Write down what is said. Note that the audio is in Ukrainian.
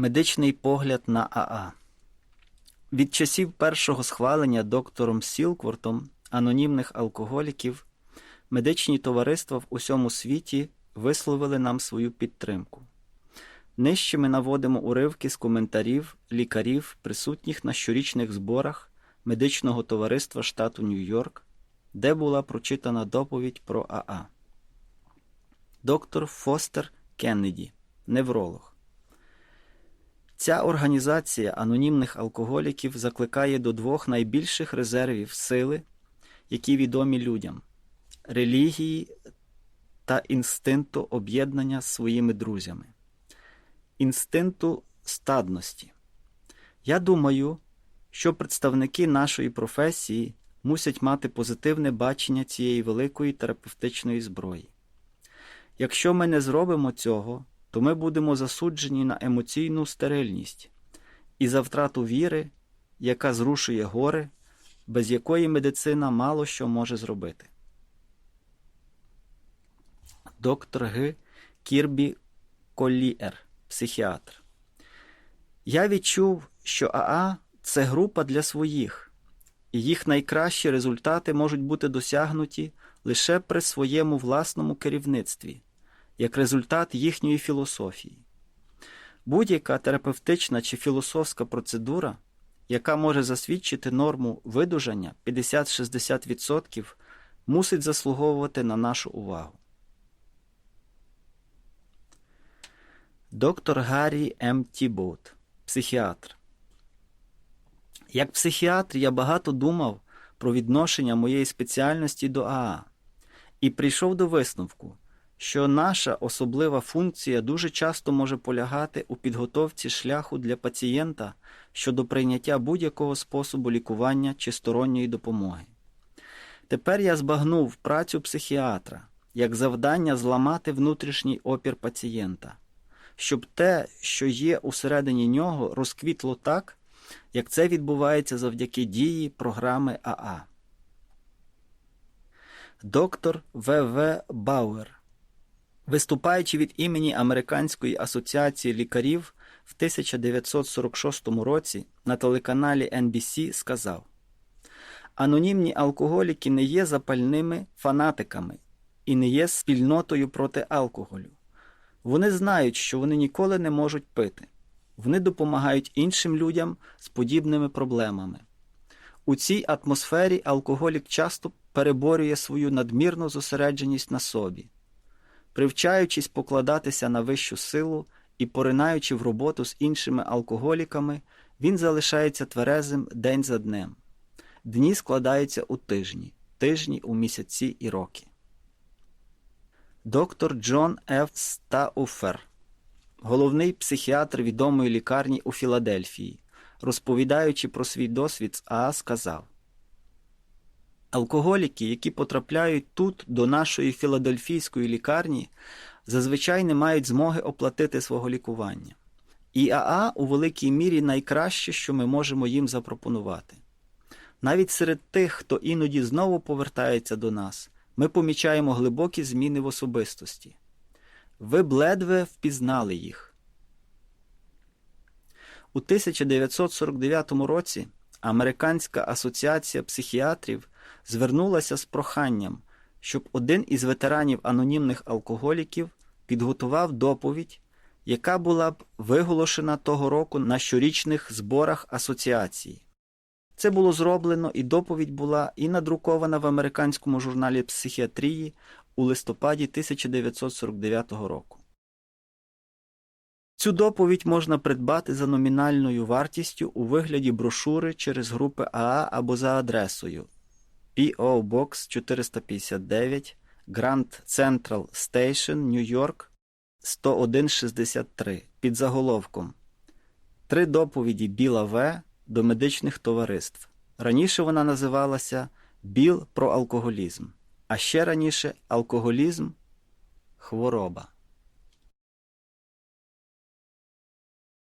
Медичний погляд на АА. Від часів першого схвалення доктором Сілквортом анонімних алкоголіків медичні товариства в усьому світі висловили нам свою підтримку. Нижче ми наводимо уривки з коментарів лікарів, присутніх на щорічних зборах медичного товариства штату Нью-Йорк, де була прочитана доповідь про АА. Доктор Фостер Кеннеді, невролог. Ця організація анонімних алкоголіків закликає до двох найбільших резервів сили, які відомі людям релігії та інстинкту об'єднання з своїми друзями, інстинкту стадності. Я думаю, що представники нашої професії мусять мати позитивне бачення цієї великої терапевтичної зброї. Якщо ми не зробимо цього, то ми будемо засуджені на емоційну стерильність і за втрату віри, яка зрушує гори, без якої медицина мало що може зробити. Доктор Г. Кірбі Колліер, психіатр. Я відчув, що АА це група для своїх, і їх найкращі результати можуть бути досягнуті лише при своєму власному керівництві як результат їхньої філософії. Будь-яка терапевтична чи філософська процедура, яка може засвідчити норму видужання 50-60%, мусить заслуговувати на нашу увагу. Доктор Гаррі М. Тібоут, психіатр. Як психіатр я багато думав про відношення моєї спеціальності до АА і прийшов до висновку, що наша особлива функція дуже часто може полягати у підготовці шляху для пацієнта щодо прийняття будь-якого способу лікування чи сторонньої допомоги. Тепер я збагнув працю психіатра як завдання зламати внутрішній опір пацієнта, щоб те, що є усередині нього, розквітло так, як це відбувається завдяки дії програми АА. Доктор В. В. Бауер Виступаючи від імені Американської асоціації лікарів в 1946 році на телеканалі NBC сказав: Анонімні алкоголіки не є запальними фанатиками і не є спільнотою проти алкоголю. Вони знають, що вони ніколи не можуть пити. Вони допомагають іншим людям з подібними проблемами. У цій атмосфері алкоголік часто переборює свою надмірну зосередженість на собі привчаючись покладатися на вищу силу і поринаючи в роботу з іншими алкоголіками, він залишається тверезим день за днем. Дні складаються у тижні, тижні у місяці і роки. Доктор Джон Ф. Стауфер, головний психіатр відомої лікарні у Філадельфії, розповідаючи про свій досвід з АА, сказав Алкоголіки, які потрапляють тут до нашої філадельфійської лікарні, зазвичай не мають змоги оплатити свого лікування. І АА у великій мірі найкраще, що ми можемо їм запропонувати. Навіть серед тих, хто іноді знову повертається до нас, ми помічаємо глибокі зміни в особистості. Ви б ледве впізнали їх. У 1949 році Американська асоціація психіатрів звернулася з проханням, щоб один із ветеранів анонімних алкоголіків підготував доповідь, яка була б виголошена того року на щорічних зборах асоціації. Це було зроблено, і доповідь була і надрукована в американському журналі психіатрії у листопаді 1949 року. Цю доповідь можна придбати за номінальною вартістю у вигляді брошури через групи АА або за адресою P.O. Box 459 Grand Central Station, Нью-Йорк 10163 під заголовком Три доповіді Біла В. до медичних товариств. Раніше вона називалася Біл про алкоголізм, а ще раніше алкоголізм хвороба.